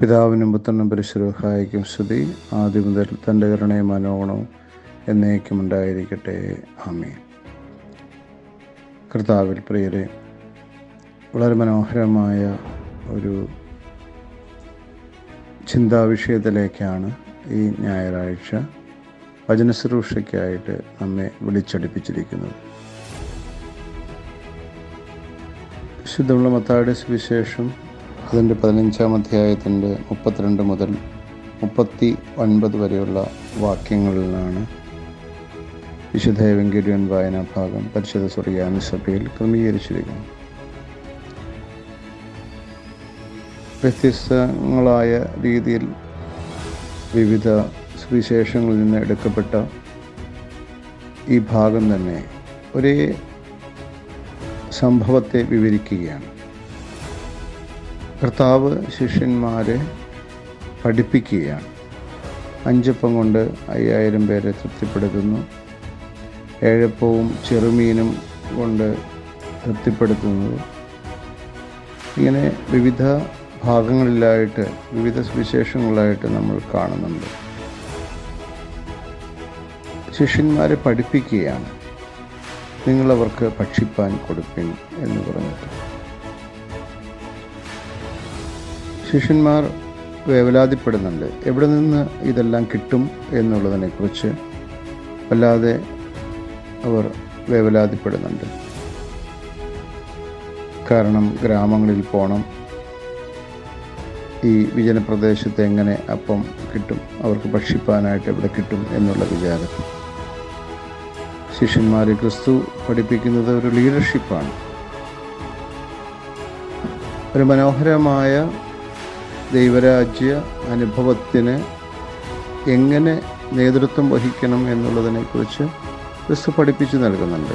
പിതാവിനും പുത്രനും പരിശുരഹായിക്കും സ്തുതി. ആദ്യം മുതൽ തന്റെ കരുണയും മനോഗണവും എന്നേക്കും ഉണ്ടായിരിക്കട്ടെ. ആമേ കർത്താവിൽ പ്രിയരെ വളരെ മനോഹരമായ ഒരു ചിന്താവിഷയത്തിലേക്കാണ് ഈ ഞായറാഴ്ച വചനശുശ്രൂഷയ്ക്കായിട്ട് നമ്മെ വിളിച്ചടിപ്പിച്ചിരിക്കുന്നത്. ശുദ്ധമുള്ള മത്തായുടെ സുവിശേഷം അതിന്റെ പതിനഞ്ചാം അധ്യായത്തിന്റെ മുപ്പത്തിരണ്ട് മുതൽ മുപ്പത്തി ഒൻപത് വരെയുള്ള വാക്യങ്ങളിലാണ് വിശുദ്ധ വെങ്കിരിയൻ വായനാ ഭാഗം പരിശുദ്ധ സുറിയാനി സഭയിൽ ക്രമീകരിച്ചിരിക്കുന്നു വ്യത്യസ്തങ്ങളായ രീതിയിൽ വിവിധ സുവിശേഷങ്ങളിൽ നിന്ന് എടുക്കപ്പെട്ട ഈ ഭാഗം തന്നെ ഒരേ സംഭവത്തെ വിവരിക്കുകയാണ്. കർത്താവ് ശിഷ്യന്മാരെ പഠിപ്പിക്കുകയാണ്. അഞ്ചപ്പം കൊണ്ട് അയ്യായിരം പേരെ തൃപ്തിപ്പെടുത്തുന്നു. ഏഴപ്പവും ചെറുമീനും കൊണ്ട് തൃപ്തിപ്പെടുത്തുന്നത്. ഇങ്ങനെ വിവിധ ഭാഗങ്ങളിലായിട്ട് വിവിധ സുവിശേഷങ്ങളായിട്ട് നമ്മൾ കാണുന്നുണ്ട്. ശിഷ്യന്മാരെ പഠിപ്പിക്കുകയാണ്. നിങ്ങളവർക്ക് ഭക്ഷിപ്പാൻ കൊടുപ്പിൻ എന്ന് പറഞ്ഞിട്ട്. ശിഷ്യന്മാർ വേവലാതിപ്പെടുന്നുണ്ട്. എവിടെ നിന്ന് ഇതെല്ലാം കിട്ടും എന്നുള്ളതിനെക്കുറിച്ച് അല്ലാതെ അവർ വേവലാതിപ്പെടുന്നുണ്ട്. കാരണം ഗ്രാമങ്ങളിൽ പോകണം ഈ വിജനപ്രദേശത്ത് എങ്ങനെ അപ്പം കിട്ടും? അവർക്ക് ഭക്ഷിപ്പാനായിട്ട് എവിടെ കിട്ടും എന്നുള്ള വിചാരം. ശിഷ്യന്മാരെ ക്രിസ്തു പഠിപ്പിക്കുന്നത് ഒരു ലീഡർഷിപ്പാണ് ഒരു മനോഹരമായ ദൈവരാജ്യ അനുഭവത്തിന് എങ്ങനെ നേതൃത്വം വഹിക്കണം എന്നുള്ളതിനെക്കുറിച്ച് ക്രിസ്തു പഠിപ്പിച്ചു നൽകുന്നുണ്ട്.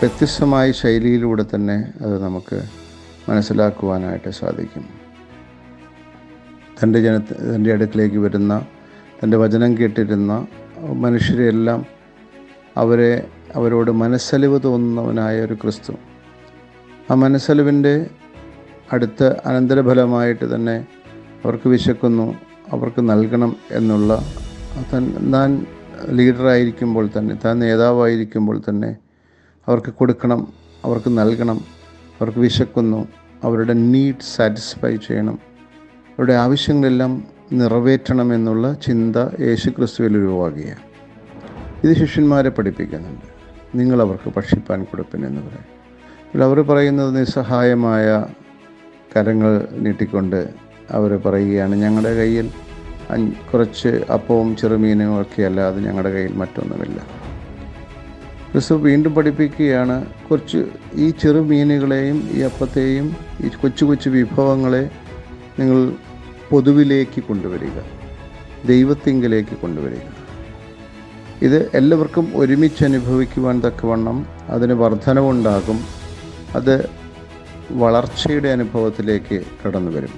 വ്യത്യസ്തമായ ശൈലിയിലൂടെ തന്നെ അത് നമുക്ക് മനസ്സിലാക്കുവാനായിട്ട് സാധിക്കും. തന്റെ ജന തന്റെ അടുക്കിലേക്ക് വരുന്ന തന്റെ വചനം കേട്ടിരുന്ന മനുഷ്യരെല്ലാം അവരെ അവരോട് മനസ്സലിവ് തോന്നുന്നവനായ ഒരു ക്രിസ്തു. ആ മനസ്സലിവിന്റെ അടുത്ത അനന്തരഫലമായിട്ട് തന്നെ അവർക്ക് വിശക്കുന്നു അവർക്ക് നൽകണം എന്നുള്ള താൻ ലീഡറായിരിക്കുമ്പോൾ തന്നെ താൻ നേതാവായിരിക്കുമ്പോൾ തന്നെ അവർക്ക് കൊടുക്കണം അവർക്ക് നൽകണം അവർക്ക് വിശക്കുന്നു അവരുടെ നീഡ് സാറ്റിസ്ഫൈ ചെയ്യണം അവരുടെ ആവശ്യങ്ങളെല്ലാം നിറവേറ്റണം എന്നുള്ള ചിന്ത യേശു ക്രിസ്തുവിൽ ഉരുവാകുകയാണ്. ഇത് ശിഷ്യന്മാരെ പഠിപ്പിക്കുന്നുണ്ട്. നിങ്ങളവർക്ക് ഭക്ഷിപ്പാൻ കൊടുപ്പിനെന്ന് പറയും. അവർ പറയുന്നത് നിസ്സഹായമായ കരങ്ങൾ നീട്ടിക്കൊണ്ട് അവർ പറയുകയാണ് ഞങ്ങളുടെ കയ്യിൽ കുറച്ച് അപ്പവും ചെറുമീനും ഒക്കെ അല്ലാതെ ഞങ്ങളുടെ കയ്യിൽ മറ്റൊന്നുമില്ല. ക്രിസ്തു വീണ്ടും പഠിപ്പിക്കുകയാണ് കുറച്ച് ഈ ചെറുമീനുകളെയും ഈ അപ്പത്തെയും ഈ കൊച്ചു കൊച്ചു വിഭവങ്ങളെ നിങ്ങൾ പൊതുവിലേക്ക് കൊണ്ടുവരിക ദൈവത്തിങ്കിലേക്ക് കൊണ്ടുവരിക. ഇത് എല്ലാവർക്കും ഒരുമിച്ച് അനുഭവിക്കുവാൻ തക്കവണ്ണം അതിന് വർധനവുണ്ടാകും. അത് വളർച്ചയുടെ അനുഭവത്തിലേക്ക് കടന്നു വരും.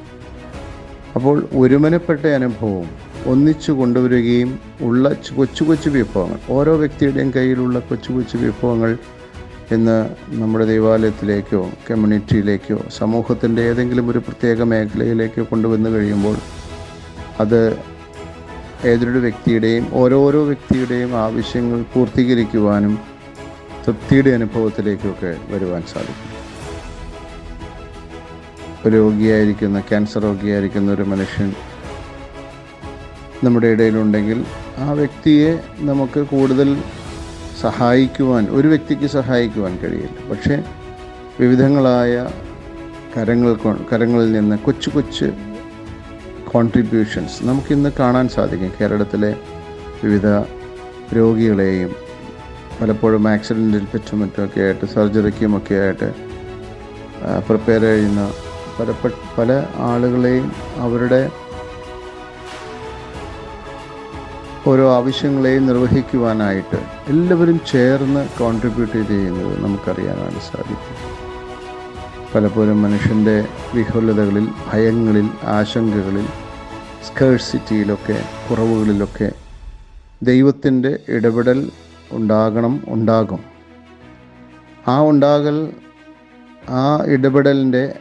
അപ്പോൾ ഒരുമനപ്പെട്ട അനുഭവവും ഒന്നിച്ചു കൊണ്ടുവരികയും ഉള്ള കൊച്ചു കൊച്ചു വിഭവങ്ങൾ ഓരോ വ്യക്തിയുടെയും കയ്യിലുള്ള കൊച്ചു കൊച്ചു വിഭവങ്ങൾ ഇന്ന് നമ്മുടെ ദേവാലയത്തിലേക്കോ കമ്മ്യൂണിറ്റിയിലേക്കോ സമൂഹത്തിന്റെ ഏതെങ്കിലും ഒരു പ്രത്യേക മേഖലയിലേക്കോ കൊണ്ടുവന്നു കഴിയുമ്പോൾ അത് ഏതൊരു വ്യക്തിയുടെയും ഓരോരോ വ്യക്തിയുടെയും ആവശ്യങ്ങൾ പൂർത്തീകരിക്കുവാനും തൃപ്തിയുടെ അനുഭവത്തിലേക്കൊക്കെ വരുവാൻ സാധിക്കും. രോഗിയായിരിക്കുന്ന ക്യാൻസർ രോഗിയായിരിക്കുന്ന ഒരു മനുഷ്യൻ നമ്മുടെ ഇടയിലുണ്ടെങ്കിൽ ആ വ്യക്തിയെ നമുക്ക് കൂടുതൽ സഹായിക്കുവാൻ ഒരു വ്യക്തിക്ക് സഹായിക്കുവാൻ കഴിയില്ല. പക്ഷേ വിവിധങ്ങളായ കരങ്ങൾ കരങ്ങളിൽ നിന്ന് കൊച്ചു കൊച്ചു കോൺട്രിബ്യൂഷൻസ് നമുക്കിന്ന് കാണാൻ സാധിക്കും. കേരളത്തിലെ വിവിധ രോഗികളെയും പലപ്പോഴും ആക്സിഡന്റിൽ പറ്റും മറ്റുമൊക്കെ ആയിട്ട് സർജറിക്കുമൊക്കെ ആയിട്ട് പ്രിപ്പയർ ചെയ്യുന്ന പല പല ആളുകളെയും അവരുടെ ഓരോ ആവശ്യങ്ങളെയും നിർവഹിക്കുവാനായിട്ട് എല്ലാവരും ചേർന്ന് കോൺട്രിബ്യൂട്ട് ചെയ്യുന്നത് നമുക്കറിയാനാണ് സാധിക്കും. പലപ്പോഴും മനുഷ്യന്റെ വിഹുലതകളിൽ ഭയങ്ങളിൽ ആശങ്കകളിൽ സ്കേഴ്സിറ്റിയിലൊക്കെ കുറവുകളിലൊക്കെ ദൈവത്തിന്റെ ഇടപെടൽ ഉണ്ടാകണം ഉണ്ടാകും. ആ ഉണ്ടാകൽ ആ ഇടപെടലിന്റെ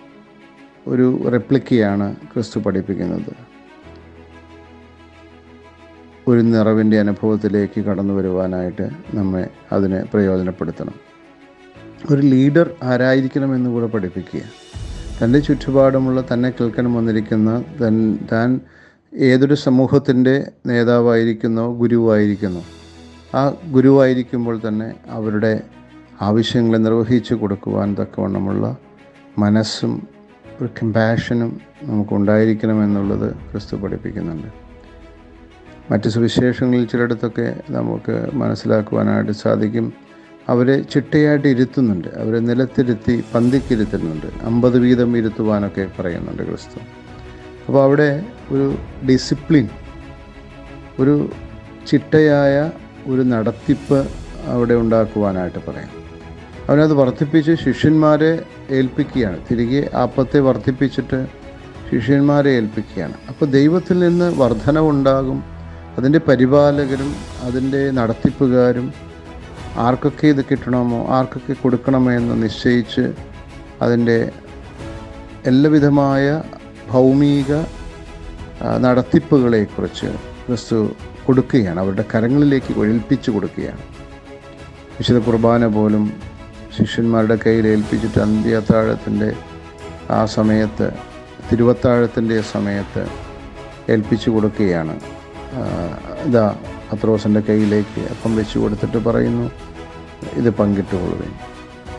ഒരു റെപ്ലിക്കയാണ് ക്രിസ്തു പഠിപ്പിക്കുന്നത്. ഒരു നിറവിന്റെ അനുഭവത്തിലേക്ക് കടന്നു വരുവാനായിട്ട് നമ്മെ അതിനെ പ്രയോജനപ്പെടുത്തണം. ഒരു ലീഡർ ആരായിരിക്കണമെന്ന് കൂടെ പഠിപ്പിക്കുക. തന്റെ ചുറ്റുപാടുമുള്ള തന്നെ കേൾക്കാൻ വന്നിരിക്കുന്ന തൻ താൻ ഏതൊരു സമൂഹത്തിന്റെ നേതാവായിരിക്കുന്നോ ഗുരുവായിരിക്കുന്നോ ആ ഗുരുവായിരിക്കുമ്പോൾ തന്നെ അവരുടെ ആവശ്യങ്ങളെ നിർവഹിച്ചു കൊടുക്കുവാൻ തക്കവണ്ണമുള്ള മനസ്സും ഒരു കമ്പാഷനും നമുക്കുണ്ടായിരിക്കണമെന്നുള്ളത് ക്രിസ്തു പഠിപ്പിക്കുന്നുണ്ട്. മറ്റ് സുവിശേഷങ്ങളിൽ ചിലയിടത്തൊക്കെ നമുക്ക് മനസ്സിലാക്കുവാനായിട്ട് സാധിക്കും. അവരെ ചിട്ടയായിട്ട് ഇരുത്തുന്നുണ്ട്. അവരെ നിലത്തിരുത്തി പന്തിക്കിരുത്തുന്നുണ്ട്. അമ്പത് വീതം ഇരുത്തുവാനൊക്കെ പറയുന്നുണ്ട് ക്രിസ്തു. അപ്പോൾ അവിടെ ഒരു ഡിസിപ്ലിൻ ഒരു ചിട്ടയായ ഒരു നടത്തിപ്പ് അവിടെ ഉണ്ടാക്കുവാനായിട്ട് പറയാം. അവനത് വർദ്ധിപ്പിച്ച് ശിഷ്യന്മാരെ ഏൽപ്പിക്കുകയാണ്. തിരികെ ആപ്പത്തെ വർദ്ധിപ്പിച്ചിട്ട് ശിഷ്യന്മാരെ ഏൽപ്പിക്കുകയാണ്. അപ്പോൾ ദൈവത്തിൽ നിന്ന് വർധനവുണ്ടാകും. അതിന്റെ പരിപാലകരും അതിന്റെ നടത്തിപ്പുകാരും ആർക്കൊക്കെ ഇത് കിട്ടണമോ ആർക്കൊക്കെ കൊടുക്കണമോ എന്ന് നിശ്ചയിച്ച് അതിന്റെ എല്ലാവിധമായ ഭൗമിക നടത്തിപ്പുകളെക്കുറിച്ച് ക്രിസ്തു കൊടുക്കുകയാണ്. അവരുടെ കരങ്ങളിലേക്ക് ഒഴിൽപ്പിച്ച് കൊടുക്കുകയാണ്. വിശുദ്ധ കുർബാന പോലും ശിഷ്യന്മാരുടെ കയ്യിൽ ഏൽപ്പിച്ചിട്ട് അന്ത്യത്താഴത്തിന്റെ ആ സമയത്ത് തിരുവത്താഴത്തിന്റെ സമയത്ത് ഏൽപ്പിച്ചു കൊടുക്കുകയാണ്. ഇതാ പത്രോസിന്റെ കയ്യിലേക്ക് അപ്പം വെച്ച് കൊടുത്തിട്ട് പറയുന്നു ഇത് പങ്കിട്ടുകൊള്ളുകയും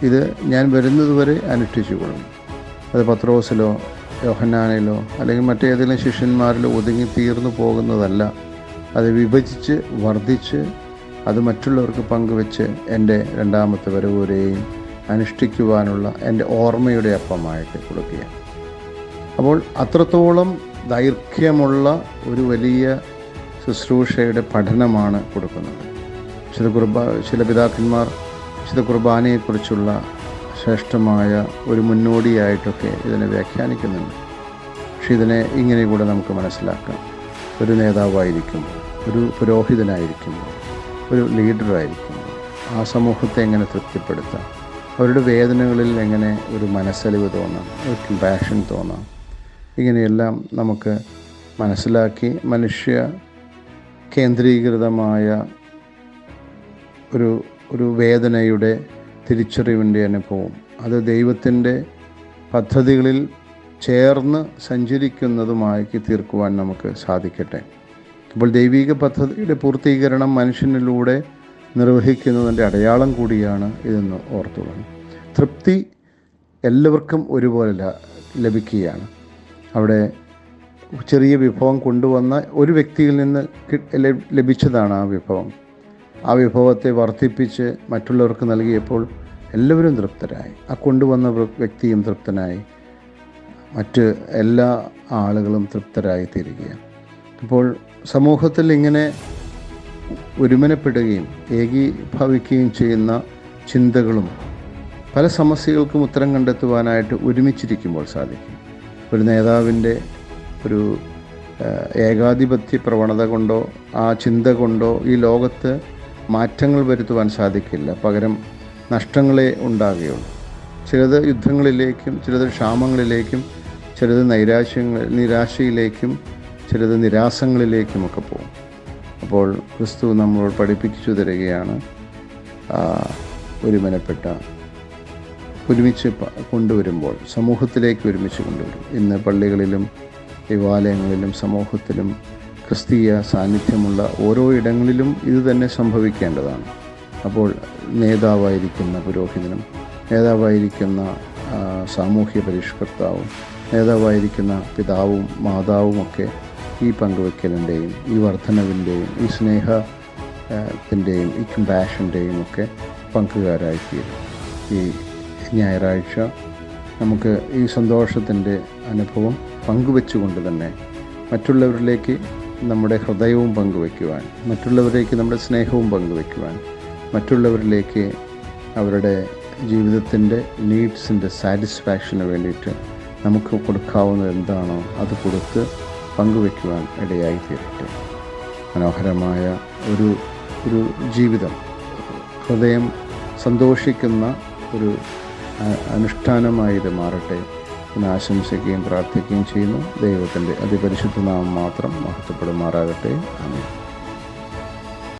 ഇത് ഞാൻ വരുന്നതുവരെ അനുഷ്ഠിച്ചു കൊള്ളും അത് പത്രോസിലോ യോഹന്നാനിലോ അല്ലെങ്കിൽ മറ്റേതെങ്കിലും ശിഷ്യന്മാരിലോ ഒതുങ്ങി തീർന്നു പോകുന്നതല്ല. അത് വിഭജിച്ച് വർദ്ധിച്ച് അത് മറ്റുള്ളവർക്ക് പങ്കുവെച്ച് എന്റെ രണ്ടാമത്തെ വരവൂരെയും അനുഷ്ഠിക്കുവാനുള്ള എന്റെ ഓർമ്മയുടെ അപ്പമായിട്ട് കൊടുക്കുക അപ്പോൾ അത്രത്തോളം ദൈർഘ്യമുള്ള ഒരു വലിയ ശുശ്രൂഷയുടെ പഠനമാണ് കൊടുക്കുന്നത്. വിശുദ്ധ കുർബ ചില പിതാക്കന്മാർ വിശുദ്ധ കുർബാനയെക്കുറിച്ചുള്ള ശ്രേഷ്ഠമായ ഒരു മുന്നോടിയായിട്ടൊക്കെ ഇതിനെ വ്യാഖ്യാനിക്കുന്നുണ്ട്. പക്ഷെ ഇതിനെ ഇങ്ങനെ കൂടെ നമുക്ക് മനസ്സിലാക്കാം. ഒരു നേതാവായിരിക്കുമ്പോൾ ഒരു പുരോഹിതനായിരിക്കുമ്പോൾ ഒരു ലീഡറായിരിക്കും ആ സമൂഹത്തെ എങ്ങനെ തൃപ്തിപ്പെടുത്താം? അവരുടെ വേദനകളിൽ എങ്ങനെ ഒരു മനസ്സലിവ് തോന്നാം? ഒരു കമ്പാഷൻ തോന്നാം? ഇങ്ങനെയെല്ലാം നമുക്ക് മനസ്സിലാക്കി മനുഷ്യ കേന്ദ്രീകൃതമായ ഒരു ഒരു വേദനയുടെ തിരിച്ചറിവിന്റെ അനുഭവം. അത് ദൈവത്തിന്റെ പദ്ധതികളിൽ ചേർന്ന് സഞ്ചരിക്കുന്നതുമാക്കി തീർക്കുവാൻ നമുക്ക് സാധിക്കട്ടെ. അപ്പോൾ ദൈവിക പദ്ധതിയുടെ പൂർത്തീകരണം മനുഷ്യനിലൂടെ നിർവഹിക്കുന്നതിന്റെ അടയാളം കൂടിയാണ് ഇതെന്ന് ഓർത്തുകൊള്ളണം. തൃപ്തി എല്ലാവർക്കും ഒരുപോലെ ലഭിക്കുകയാണ്. അവിടെ ചെറിയ വിഭവം കൊണ്ടുവന്ന ഒരു വ്യക്തിയിൽ നിന്ന് ലഭിച്ചതാണ് ആ വിഭവം. ആ വിഭവത്തെ വർദ്ധിപ്പിച്ച് മറ്റുള്ളവർക്ക് നൽകിയപ്പോൾ എല്ലാവരും തൃപ്തരായി. ആ കൊണ്ടുവന്ന വ്യക്തിയും തൃപ്തനായി. മറ്റ് എല്ലാ ആളുകളും തൃപ്തരായി തീരുകയാണ് അപ്പോൾ സമൂഹത്തിൽ ഇങ്ങനെ ഒരുമനപ്പെടുകയും ഏകീഭവിക്കുകയും ചെയ്യുന്ന ചിന്തകളും പല സമസ്യകൾക്കും ഉത്തരം കണ്ടെത്തുവാനായിട്ട് ഒരുമിച്ചിരിക്കുമ്പോൾ സാധിക്കും. ഒരു നേതാവിന്റെ ഒരു ഏകാധിപത്യ പ്രവണത കൊണ്ടോ ആ ചിന്ത കൊണ്ടോ ഈ ലോകത്ത് മാറ്റങ്ങൾ വരുത്തുവാൻ സാധിക്കില്ല. പകരം നഷ്ടങ്ങളെ ഉണ്ടാകുകയുള്ളൂ. ചിലത് യുദ്ധങ്ങളിലേക്കും ചിലത് ക്ഷാമങ്ങളിലേക്കും ചിലത് നൈരാശ്യങ്ങൾ നിരാശയിലേക്കും ചിലത് നിരാസങ്ങളിലേക്കുമൊക്കെ പോകും. അപ്പോൾ ക്രിസ്തു നമ്മളോട് പഠിപ്പിച്ചു തരികയാണ് ഒരുമനപ്പെട്ട ഒരുമിച്ച് കൊണ്ടുവരുമ്പോൾ സമൂഹത്തിലേക്ക് ഒരുമിച്ച് കൊണ്ടുവരും. ഇന്ന് പള്ളികളിലും ദേവാലയങ്ങളിലും സമൂഹത്തിലും ക്രിസ്തീയ സാന്നിധ്യമുള്ള ഓരോ ഇടങ്ങളിലും ഇത് തന്നെ സംഭവിക്കേണ്ടതാണ്. അപ്പോൾ നേതാവായിരിക്കുന്ന പുരോഹിതനും നേതാവായിരിക്കുന്ന സാമൂഹ്യ പരിഷ്കർത്താവും നേതാവായിരിക്കുന്ന പിതാവും മാതാവുമൊക്കെ ഈ പങ്കുവെക്കലിന്റെയും ഈ വർധനവിന്റെയും ഈ സ്നേഹത്തിന്റെയും ഈ കമ്പാഷന്റെയും ഒക്കെ പങ്കുകാരായിത്തീരും. ഈ ഞായറാഴ്ച നമുക്ക് ഈ സന്തോഷത്തിന്റെ അനുഭവം പങ്കുവെച്ചുകൊണ്ട് തന്നെ മറ്റുള്ളവരിലേക്ക് നമ്മുടെ ഹൃദയവും പങ്കുവെക്കുവാൻ മറ്റുള്ളവരിലേക്ക് നമ്മുടെ സ്നേഹവും പങ്കുവെക്കുവാൻ മറ്റുള്ളവരിലേക്ക് അവരുടെ ജീവിതത്തിന്റെ നീഡ്സിന്റെ സാറ്റിസ്ഫാക്ഷന് വേണ്ടിയിട്ട് നമുക്ക് കൊടുക്കാവുന്ന എന്താണോ അത് കൊടുത്ത് പങ്കുവെക്കുവാൻ ഇടയായി തീരട്ടെ മനോഹരമായ ഒരു ഒരു ജീവിതം. ഹൃദയം സന്തോഷിക്കുന്ന ഒരു അനുഷ്ഠാനമായി ഇത് മാറട്ടെ. എന്ന് ആശംസിക്കുകയും പ്രാർത്ഥിക്കുകയും ചെയ്യുന്നു. ദൈവത്തിന്റെ അതിപരിശുദ്ധ നാമം മാത്രം മഹത്വപ്പെടുമാറാകട്ടെ. ആമേൻ.